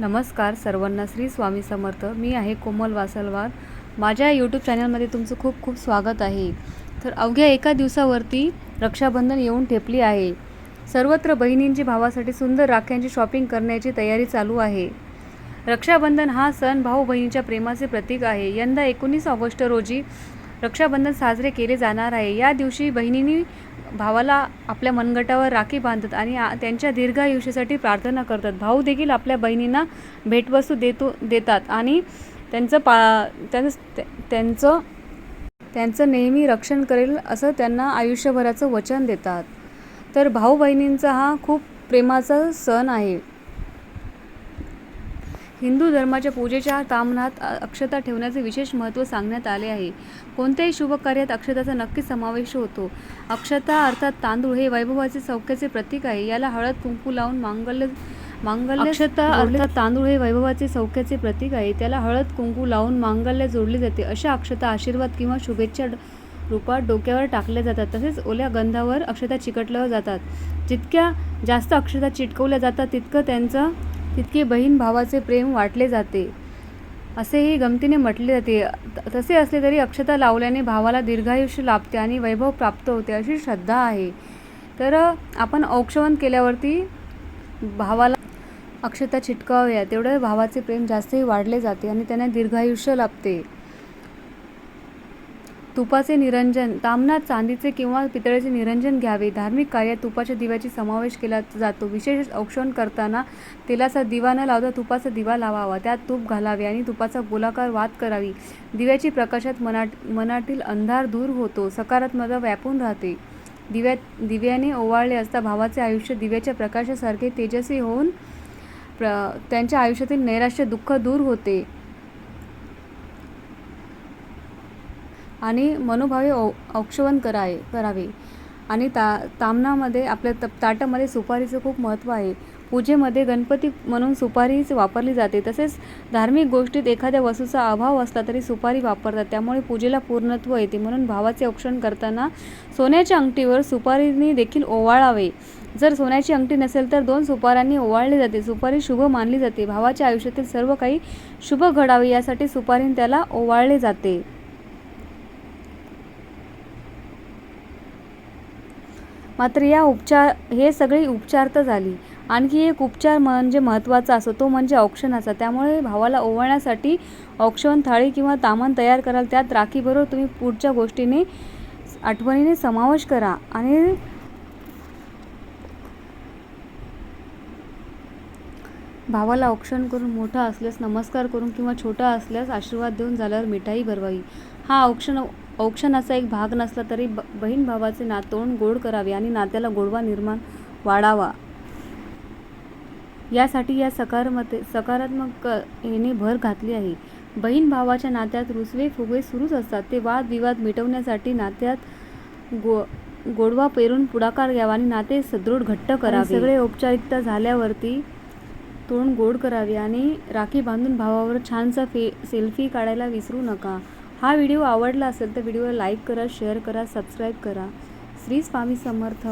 नमस्कार सर्वांना श्री स्वामी समर्थ. मी आहे कोमल वासलवार. माझ्या यूट्यूब चॅनलमध्ये तुमचं खूप खूप स्वागत आहे. तर अवघ्या एका दिवसावरती रक्षाबंधन येऊन ठेपली आहे. सर्वत्र बहिणींची भावासाठी सुंदर राख्यांची शॉपिंग करण्याची तयारी चालू आहे. रक्षाबंधन हा सण भाऊ बहिणीच्या प्रेमाचे प्रतीक आहे. यंदा एकोणीस ऑगस्ट रोजी रक्षाबंधन साजरे केले जाणार आहे. या दिवशी बहिणींनी भावाला आपल्या मनगटावर राखी बांधतात आणि त्यांच्या त्यांच्या दीर्घायुष्यासाठी प्रार्थना करतात. भाऊ देखील आपल्या बहिणींना भेटवस्तू देतो देतात आणि त्यांचं पा त्यांचं त्यांचं त्यांचं नेहमी रक्षण करेल असं त्यांना आयुष्यभराचं वचन देतात. तर भाऊ बहिणींचा हा खूप प्रेमाचा सण आहे. हिंदू धर्माच्या पूजेच्या तामणात अ- अक्षता ठेवण्याचे विशेष महत्त्व सांगण्यात आले आहे. कोणत्याही शुभ कार्यात अक्षताचा नक्की समावेश होतो. अक्षता अर्थात तांदूळ हे वैभवाचे सौख्याचे प्रतीक आहे. याला हळद कुंकू लावून मांगल्य मांगल्य अक्षता अर्थात तांदूळ हे वैभवाचे सौख्याचे प्रतीक आहे. त्याला हळद कुंकू लावून मांगल्य जोडले जाते. अशा अक्षता आशीर्वाद किंवा शुभेच्छा रूपात डोक्यावर टाकल्या जातात. तसेच ओल्या गंधावर अक्षता चिकटल्या जातात. जितक्या जास्त अक्षता चिटकवल्या जातात तितकं त्यांचं तितके बहीण भावाचे प्रेम वाटले जाते. असेही गमतीने म्हटले जाते. त- तसे असले तरी अक्षता लावल्याने भावाला दीर्घायुष्य लाभते आणि वैभव प्राप्त होते अशी श्रद्धा आहे. तर आपण औक्षवण केल्यावरती भावाला अक्षता चिटकाव्या. तेवढं भावाचे प्रेम जास्तही वाढले जाते आणि त्यांना दीर्घायुष्य लाभते. तुपाचे निरंजन तामनात चांदीचे किंवा पितळेचे निरंजन घ्यावे. धार्मिक कार्यात तुपाच्या दिव्याची समावेश केला जातो. विशेष औक्षण करताना तेलाचा दिवा न लावता तुपाचा दिवा लावावा. त्यात तूप घालावे आणि तुपाचा गोलाकार वाद करावी. दिव्याची प्रकाशात मनाट मनातील अंधार दूर होतो. सकारात्मकता व्यापून राहते. दिव्यात दिव्याने ओवाळले असता भावाचे आयुष्य दिव्याच्या प्रकाशासारखे तेजस्वी होऊन प्र त्यांच्या आयुष्यातील नैराश्य दुःख दूर होते. आणि मनोभावे औ औक्षवण करावे करावे. आणि ता तामणामध्ये आपल्या त ताटामध्ये सुपारीचं खूप महत्त्व आहे. पूजेमध्ये गणपती म्हणून सुपारीच वापरली जाते. तसेच धार्मिक गोष्टीत एखाद्या वस्तूचा अभाव असला तरी सुपारी वापरतात. त्यामुळे पूजेला पूर्णत्व येते. म्हणून भावाचे औक्षण करताना सोन्याच्या अंगठीवर सुपारीने देखील ओवाळावे. जर सोन्याची अंगठी नसेल तर दोन सुपाऱ्यांनी ओवाळली जाते. सुपारी शुभ मानली जाते. भावाच्या आयुष्यातील सर्व काही शुभ घडावे यासाठी सुपारीने त्याला ओवाळले जाते. मात्र या उपचार हे सगळी उपचार तर झाली. आणखी एक उपचार म्हणजे महत्त्वाचा असतो तो म्हणजे औक्षणाचा. त्यामुळे भावाला ओवाळण्यासाठी औक्षण थाळी किंवा तामण तयार कराल. त्यात राखीबरोबर तुम्ही पुढच्या गोष्टीने आठवणीने समावेश करा. आणि भावाला औक्षण करून मोठा असल्यास नमस्कार करून किंवा छोटा असल्यास आशीर्वाद देऊन झाल्यावर मिठाई भरवावी. हा औक्षण औक्षणाचा एक भाग नसला तरी ब बहीण भावाचे नातवंड गोड करावे आणि नात्याला गोडवा निर्माण वाढावा. यासाठी या सकारमते सकारात्मक येणे भर घातली आहे. बहीण भावाच्या नात्यात रुसवे फुगवे सुरूच असतात. ते वादविवाद मिटवण्यासाठी नात्यात गो गोडवा पेरून पुढाकार घ्यावा आणि नाते सदृढ घट्ट करावे. सगळे औपचारिकता झाल्यावरती तोंड गोड करावे आणि राखी बांधून भावावर छानसा फे सेल्फी काढायला विसरू नका. हा व्हिडिओ आवडला असेल तर व्हिडिओला लाईक करा शेअर करा सबस्क्राईब करा. श्री स्वामी समर्थ.